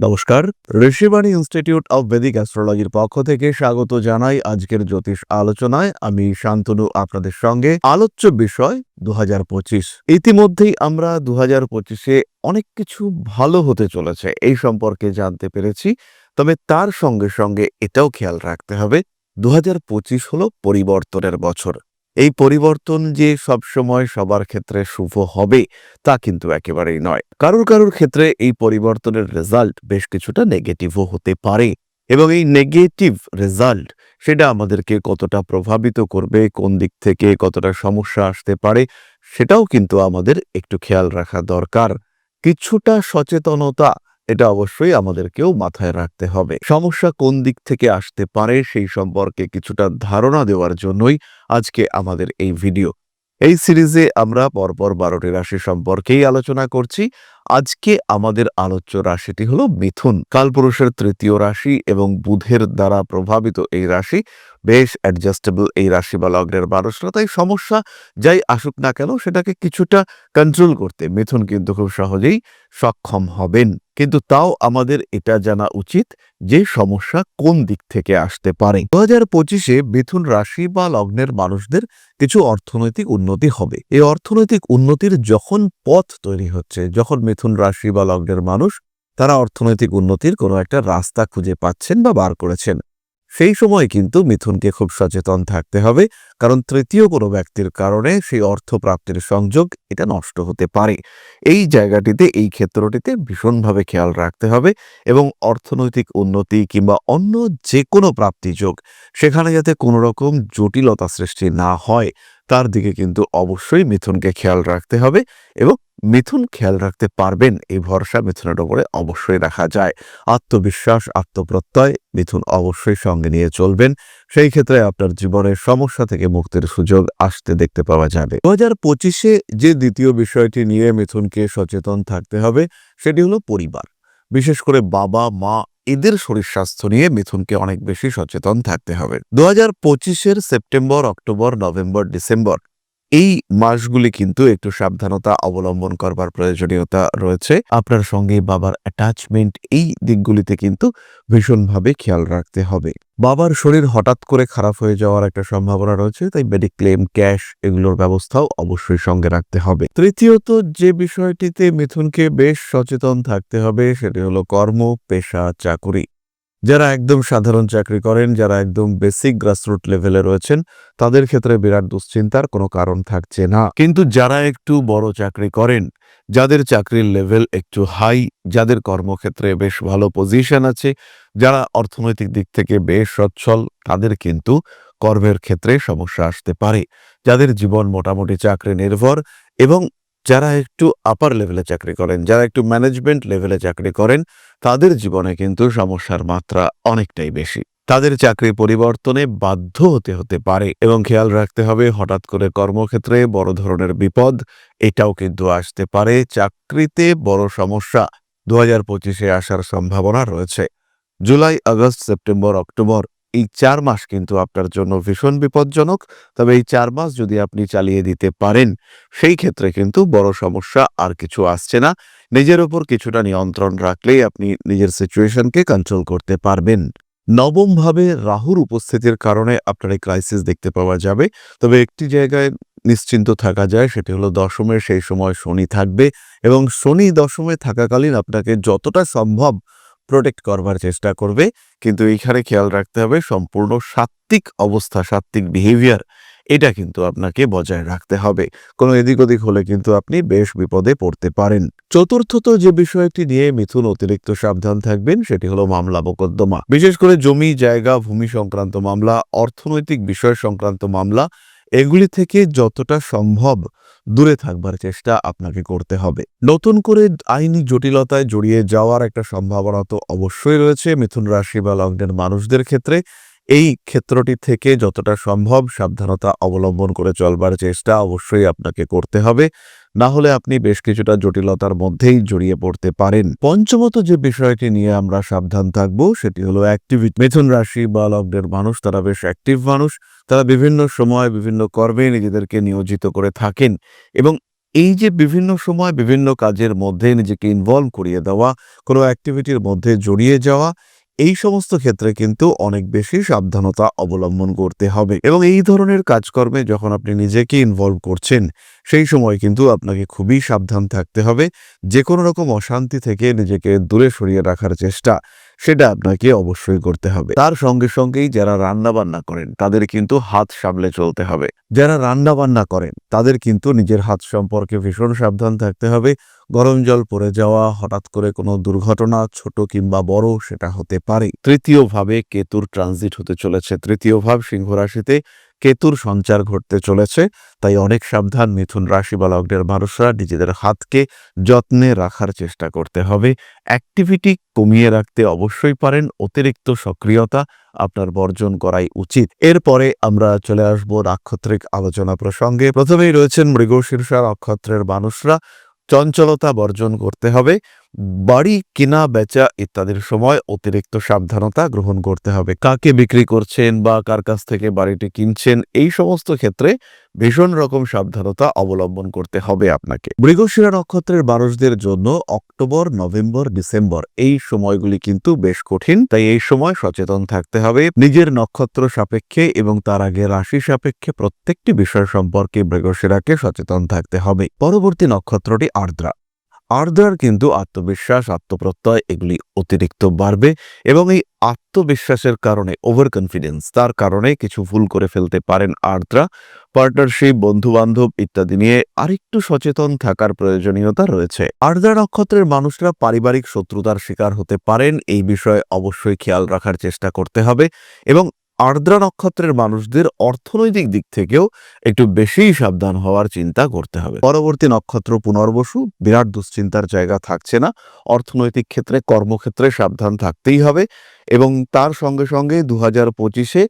নমস্কার, Rishibani institute of বেদিক অ্যাস্ট্রোলজির পক্ষ থেকে স্বাগত জানাই আজকের জ্যোতিষ আলোচনায়। আমি শান্তনু, আপনাদের সঙ্গে। আলোচ্য বিষয় দু হাজার পঁচিশ। ইতিমধ্যেই আমরা দু হাজার অনেক কিছু ভালো হতে চলেছে, এই সম্পর্কে জানতে পেরেছি। তবে তার সঙ্গে সঙ্গে এটাও খেয়াল রাখতে হবে দু হাজার পঁচিশ হল পরিবর্তনের বছর। এই পরিবর্তন যে সবসময় সবার ক্ষেত্রে শুভ হবে, তা কিন্তু একেবারেই নয়। কারোর কারোর ক্ষেত্রে এই পরিবর্তনের রেজাল্ট বেশ কিছুটা নেগেটিভও হতে পারে এবং এই নেগেটিভ রেজাল্ট সেটা আমাদেরকে কতটা প্রভাবিত করবে, কোন দিক থেকে কতটা সমস্যা আসতে পারে, সেটাও কিন্তু আমাদের একটু খেয়াল রাখা দরকার। কিছুটা সচেতনতা এটা অবশ্যই আমাদেরকেও মাথায় রাখতে হবে। সমস্যা কোন দিক থেকে আসতে পারে সেই সম্পর্কে কিছুটা ধারণা দেওয়ার জন্যই আজকে আমাদের এই ভিডিও। এই সিরিজে আমরা পরপর বারোটি রাশি সম্পর্কেই আলোচনা করছি। আজকে আমাদের আলোচ্য রাশিটি হলো মিথুন। কালপুরুষের তৃতীয় রাশি এবং বুধের দ্বারা প্রভাবিত এই রাশি বেশ অ্যাডজাস্টেবল এই রাশি বা লগ্নের মানুষরা তাই সমস্যা যাই আসুক না কেন, সেটাকে কিছুটা কন্ট্রোল করতে মিথুন কিন্তু খুব সহজেই সক্ষম হবেন। কিন্তু তাও আমাদের এটা জানা উচিত যে সমস্যা কোন দিক থেকে আসতে পারে। দু হাজার পঁচিশে মিথুন রাশি বা লগ্নের মানুষদের কিছু অর্থনৈতিক উন্নতি হবে। এই অর্থনৈতিক উন্নতির যখন পথ তৈরি হচ্ছে, যখন মিথুন রাশি বা লগ্নের মানুষ তারা অর্থনৈতিক উন্নতির কোনো একটা রাস্তা খুঁজে পাচ্ছেন বা বার করেছেন। সেই সময় কিন্তু মিথুনকে খুব সচেতন থাকতে হবে, কারণ তৃতীয় কোনো ব্যক্তির কারণে সেই অর্থ প্রাপ্তির সংযোগ এটা নষ্ট হতে পারে। এই জায়গাটিতে, এই ক্ষেত্রটিতে ভীষণভাবে খেয়াল রাখতে হবে এবং অর্থনৈতিক উন্নতি কিংবা অন্য যে কোনো প্রাপ্তিযোগ সেখানে যাতে কোনো রকম জটিলতা সৃষ্টি না হয়। তার দিকে কিন্তু অবশ্যই মিথুনকে খেয়াল রাখতে হবে এবং মিথুন খেয়াল রাখতে পারবেন এই ভরসা মিথুনের ওপরে অবশ্যই রাখা যায়। আত্মবিশ্বাস, আত্মপ্রত্যয় মিথুন অবশ্যই সঙ্গে নিয়ে চলবেন। সেই ক্ষেত্রে আপনার জীবনের সমস্যা থেকে মুক্তির সুযোগ আসতে দেখতে পাওয়া যাবে। দু হাজার পঁচিশে যে দ্বিতীয় বিষয়টি নিয়ে মিথুনকে সচেতন থাকতে হবে, সেটি হলো পরিবার। বিশেষ করে বাবা, মা এদের শরীর স্বাস্থ্য নিয়ে মিথুনকে অনেক বেশি সচেতন থাকতে হবে। দু হাজার পঁচিশের সেপ্টেম্বর, অক্টোবর, নভেম্বর, ডিসেম্বর এই মাসগুলি কিন্তু একটু সাবধানতা অবলম্বন করবার প্রয়োজনীয়তা রয়েছে। আপনার সঙ্গে বাবার অ্যাটাচমেন্ট এই দিকগুলিতে কিন্তু ভীষণভাবে খেয়াল রাখতে হবে। বাবার শরীর হঠাৎ করে খারাপ হয়ে যাওয়ার একটা সম্ভাবনা রয়েছে, তাই মেডিক্লেম ক্যাশ এগুলোর ব্যবস্থাও অবশ্যই সঙ্গে রাখতে হবে। তৃতীয়ত যে বিষয়টিতে মিথুনকে বেশ সচেতন থাকতে হবে, সেটি হলো কর্ম, পেশা, চাকুরি। যারা একদম সাধারণ চাকরি করেন, যারা একদম বেসিক গ্রাসরুট লেভেলে রয়েছেন, তাদের ক্ষেত্রে বিরাট দুশ্চিন্তার কোনো কারণ থাকছে না। কিন্তু যারা একটু বড় চাকরি করেন, যাদের চাকরির লেভেল একটু হাই যাদের কর্মক্ষেত্রে বেশ ভালো পজিশন আছে, যারা অর্থনৈতিক দিক থেকে বেশ সচ্ছল, তাদের কিন্তু কর্মের ক্ষেত্রে সমস্যা আসতে পারে। যাদের জীবন মোটামুটি চাকরি নির্ভর এবং যারা একটু আপার লেভেলে চাকরি করেন, যারা একটু ম্যানেজমেন্ট লেভেলে চাকরি করেন, তাদের জীবনে কিন্তু সমস্যার মাত্রা অনেকটাই বেশি। তাদের চাকরি পরিবর্তনে বাধ্য হতে হতে পারে এবং খেয়াল রাখতে হবে হঠাৎ করে কর্মক্ষেত্রে বড় ধরনের বিপদ, এটাও কিন্তু আসতে পারে। চাকরিতে বড় সমস্যা দু হাজার পঁচিশে আসার সম্ভাবনা রয়েছে। জুলাই, আগস্ট, সেপ্টেম্বর, অক্টোবর এই চার মাস কিন্তু আপনার জন্য ভীষণ বিপজ্জনক। তবে এই চার মাস যদি আপনি চালিয়ে দিতে পারেন, সেই ক্ষেত্রে কিন্তু বড় সমস্যা আর কিছু আসছে না। নিজের ওপর কিছুটা নিয়ন্ত্রণ রাখলেই আপনি নিজের সিচুয়েশনকে কন্ট্রোল করতে পারবেন। নবমভাবে রাহুর উপস্থিতির কারণে আপনার এই ক্রাইসিস দেখতে পাওয়া যাবে। তবে একটি জায়গায় নিশ্চিন্ত থাকা যায়, সেটি হলো দশমের সেই সময় শনি থাকবে এবং শনি দশমে থাকাকালীন আপনাকে যতটা সম্ভব প্রোটেক্ট করবার চেষ্টা করবে। কিন্তু এইখানে খেয়াল রাখতে হবে, সম্পূর্ণ সাত্ত্বিক অবস্থা, সাত্ত্বিক বিহেভিয়ার এটা কিন্তু আপনাকে বজায় রাখতে হবে। কোনো এদিক ওদিক হলে কিন্তু আপনি বেশ বিপদে পড়তে পারেন। চতুর্থত যে বিষয়টি নিয়ে মিথুন অতিরিক্ত সাবধান থাকবেন, সেটি হলো মামলা মোকদ্দমা। বিশেষ করে জমি, জায়গা, ভূমি সংক্রান্ত মামলা, অর্থনৈতিক বিষয় সংক্রান্ত মামলা, এগুলি থেকে যতটা সম্ভব দূরে থাকবার চেষ্টা আপনাকে করতে হবে। নতুন করে আইনি জটিলতায় জড়িয়ে যাওয়ার একটা সম্ভাবনা তো অবশ্যই রয়েছে। মিথুন রাশি বা লগ্নের মানুষদের ক্ষেত্রে এই ক্ষেত্রটি থেকে যতটা সম্ভব সাবধানতা অবলম্বন করে চলবার চেষ্টা অবশ্যই আপনাকে করতে হবে। না হলে আপনি বেশ কিছুটা জটিলতার মধ্যেই জড়িয়ে পড়তে পারেন। পঞ্চমত যে বিষয়টি নিয়ে আমরা সাবধান থাকব, সেটি হলো অ্যাক্টিভিটি মিথুন রাশি বা লগ্নের মানুষ, তারা বেশ অ্যাক্টিভ মানুষ। তারা বিভিন্ন সময় বিভিন্ন কর্মে নিজেদেরকে নিয়োজিত করে থাকেন এবং এই যে বিভিন্ন সময় বিভিন্ন কাজের মধ্যে নিজেকে ইনভলভ করিয়ে দেওয়া, কোনো অ্যাক্টিভিটির মধ্যে জড়িয়ে যাওয়া এই সমস্ত ক্ষেত্রে কিন্তু অনেক বেশি সাবধানতা অবলম্বন করতে হবে। এবং এই ধরনের কাজকর্মে যখন আপনি নিজেকে ইনভলভ করছেন, সেই সময় কিন্তু আপনাকে খুবই সাবধান থাকতে হবে। যে কোনো রকম অশান্তি থেকে নিজেকে দূরে সরিয়ে রাখার চেষ্টা। সেটা আপনাকে অবশ্যই করতে হবে। তার সঙ্গে সঙ্গেই যারা রান্না বান্না করেন, তাদের কিন্তু হাত সামলে চলতে হবে। যারা রান্না বান্না করেন, তাদের কিন্তু নিজের হাত সম্পর্কে ভীষণ সাবধান থাকতে হবে। গরম জল পড়ে যাওয়া, হঠাৎ করে কোনো দুর্ঘটনা, ছোট কিংবা বড়, সেটা হতে পারে। তৃতীয় ভাবে কেতুর ট্রানজিট হতে চলেছে। তৃতীয় ভাব সিংহ রাশিতে কেতুর সঞ্চার ঘটতে চলেছে, তাই অনেক সাবধান মিথুন রাশি বা লগ্নের মানুষরা নিজেদের হাতকে যত্নে রাখার চেষ্টা করতে হবে। অ্যাক্টিভিটি কমিয়ে রাখতে অবশ্যই পারেন, অতিরিক্ত সক্রিয়তা আপনার বর্জন করাই উচিত। এরপরে আমরা চলে আসব নাক্ষত্রিক আলোচনা প্রসঙ্গে। প্রথমেই রয়েছেন মৃগশীর্ষা নক্ষত্রের মানুষরা, চঞ্চলতা বর্জন করতে হবে। বাড়ি কেনা, বেচা ইত্যাদির সময় অতিরিক্ত সাবধানতা গ্রহণ করতে হবে। কাকে বিক্রি করছেন বা কার কাছ থেকে বাড়িটি কিনছেন, এই সমস্ত ক্ষেত্রে ভীষণ রকম সাবধানতা অবলম্বন করতে হবে আপনাকে। মৃগশিরা নক্ষত্রের মানুষদের জন্য অক্টোবর, নভেম্বর, ডিসেম্বর এই সময়গুলি কিন্তু বেশ কঠিন, তাই এই সময় সচেতন থাকতে হবে। নিজের নক্ষত্র সাপেক্ষে এবং তার আগে রাশি সাপেক্ষে প্রত্যেকটি বিষয় সম্পর্কে মৃগশিরাকে সচেতন থাকতে হবে। পরবর্তী নক্ষত্রটি আর্দ্রা। আর্দ্রার কিন্তু আত্মবিশ্বাস, আত্মপ্রত্যয় এগুলি অতিরিক্ত বাড়বে এবং এই আত্মবিশ্বাসের কারণে ওভার কনফিডেন্স তার কারণে কিছু ভুল করে ফেলতে পারেন আর্দ্রা। পার্টনারশিপ বন্ধু বান্ধব ইত্যাদি নিয়ে আরেকটু সচেতন থাকার প্রয়োজনীয়তা রয়েছে। আর্দ্রা নক্ষত্রের মানুষরা পারিবারিক শত্রুতার শিকার হতে পারেন, এই বিষয়ে অবশ্যই খেয়াল রাখার চেষ্টা করতে হবে এবং আর্দ্রা নক্ষত্রের মানুষদের অর্থনৈতিক দিক থেকেও একটু বেশিই সাবধান হওয়ার চিন্তা করতে হবে। পরবর্তী নক্ষত্র পুনর্বসু, বিরাট দুশ্চিন্তার জায়গা থাকছে না, অর্থনৈতিক ক্ষেত্রে কর্মক্ষেত্রে সাবধান থাকতেই হবে এবং তার সঙ্গে সঙ্গে দু হাজার পঁচিশে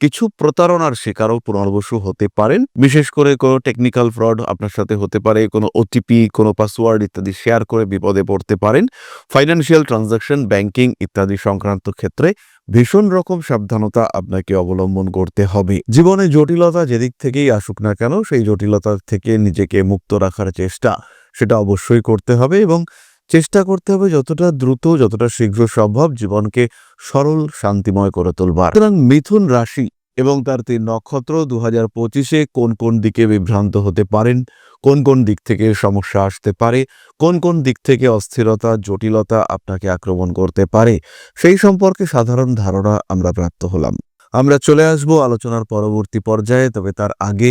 কিছু প্রতারণার শিকারও পুনর্বসু হতে পারেন। বিশেষ করে কোনো টেকনিক্যাল ফ্রড আপনার সাথে হতে পারে, কোনো ওটিপি কোনো পাসওয়ার্ড ইত্যাদি শেয়ার করে বিপদে পড়তে পারেন। ফাইন্যান্সিয়াল ট্রানজাকশন ব্যাংকিং ইত্যাদি সংক্রান্ত ক্ষেত্রে ভীষণ রকম সাবধানতা আপনাকে অবলম্বন করতে হবে। জীবনে জটিলতা যেদিক থেকেই আসুক না কেন, সেই জটিলতা থেকে নিজেকে মুক্ত রাখার চেষ্টা, সেটা অবশ্যই করতে হবে এবং চেষ্টা করতে হবে যতটা দ্রুত, যতটা শীঘ্র সম্ভব জীবনকে সরল, শান্তিময় করে তুলবার। সুতরাং মিথুন রাশি এবং তার তিন নক্ষত্র দু হাজার পঁচিশে কোন কোন দিকে বিভ্রান্ত হতে পারেন? কোন কোন দিক থেকে সমস্যা আসতে পারে? কোন কোন দিক থেকে অস্থিরতা, জটিলতা আপনাকে আক্রমণ করতে পারে? সেই সম্পর্কে সাধারণ ধারণা আমরা প্রাপ্ত হলাম। আমরা চলে আসব আলোচনার পরবর্তী পর্যায়ে, তবে তার আগে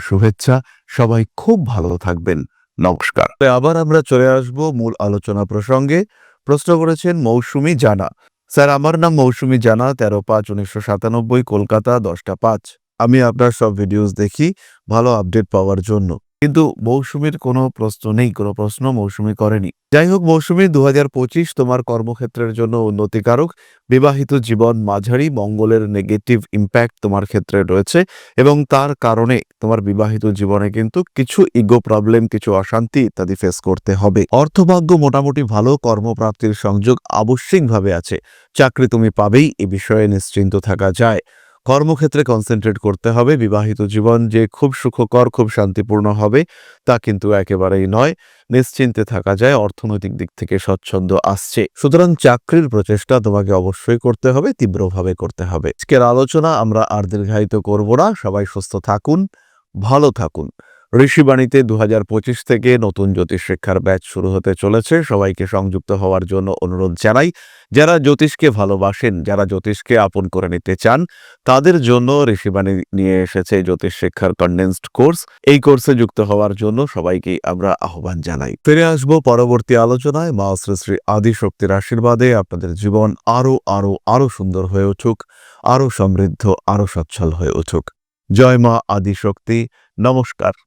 শুভেচ্ছা। সবাই খুব ভালো থাকবেন। নমস্কার। আবার আমরা চলে আসব মূল আলোচনা প্রসঙ্গে। প্রশ্ন করেছেন মৌসুমি জানা। স্যার, আমার নাম মৌসুমী জানা, তেরো পাঁচ উনিশশো সাতানব্বই, কলকাতা দশটা পাঁচ। আমি আপনার সব ভিডিওস দেখি। ভালো আপডেট পাওয়ার জন্য। কিন্তু মৌসুমীর কোনো প্রশ্ন নেই, কোনো প্রশ্ন মৌসুমী করেনি। যাই হোক মৌসুমী দু তোমার কর্মক্ষেত্রের জন্য উন্নতিকারক। বিবাহিত জীবন মাঝারি, মঙ্গলের নেগেটিভ ইম্প্যাক্ট তোমার ক্ষেত্রে রয়েছে এবং তার কারণে তোমার বিবাহিত জীবনে কিন্তু কিছু ইগো প্রবলেম কিছু অশান্তি ইত্যাদি ফেস করতে হবে। অর্থভাগ্য মোটামুটি ভালো, কর্মপ্রাপ্তির সংযোগ আবশ্যিকভাবে আছে। চাকরি তুমি পাবেই, এ বিষয়ে নিশ্চিন্ত থাকা যায়। কর্মক্ষেত্রে কনসেন্ট্রেট করতে হবে, বিবাহিত জীবন যে খুব সুখকর, খুব শান্তিপূর্ণ হবে, তা কিন্তু একেবারেই নয়। নিশ্চিন্তে থাকা যায়, অর্থনৈতিক দিক থেকে স্বচ্ছন্দ আসছে। সুতরাং চাকরির প্রচেষ্টা তোমাকে অবশ্যই করতে হবে, তীব্রভাবে করতে হবে। আজকের আলোচনা আমরা আর দীর্ঘায়িত করব না। সবাই সুস্থ থাকুন, ভালো থাকুন। ঋষিবাণীতে দু হাজার পঁচিশ থেকে নতুন জ্যোতিষ শিক্ষার ব্যাচ শুরু হতে চলেছে। সবাইকে সংযুক্ত হওয়ার জন্য অনুরোধ জানাই, যারা জ্যোতিষকে ভালোবাসেন, যারা জ্যোতিষকে আপন করে নিতে চান, তাদের জন্য ঋষিবাণী নিয়ে এসেছে জ্যোতিষ শিক্ষার কন্ডেন্সড কোর্স এই কোর্সে যুক্ত হওয়ার জন্য সবাইকেই আমরা আহ্বান জানাই। ফিরে আসব পরবর্তী আলোচনায়। মা শ্রী শ্রী আদি শক্তির আশীর্বাদে আপনাদের জীবন আরও আরও আরও সুন্দর হয়ে উঠুক, আরও সমৃদ্ধ, আরও সচ্ছল হয়ে উঠুক। জয় মা আদি শক্তি। নমস্কার।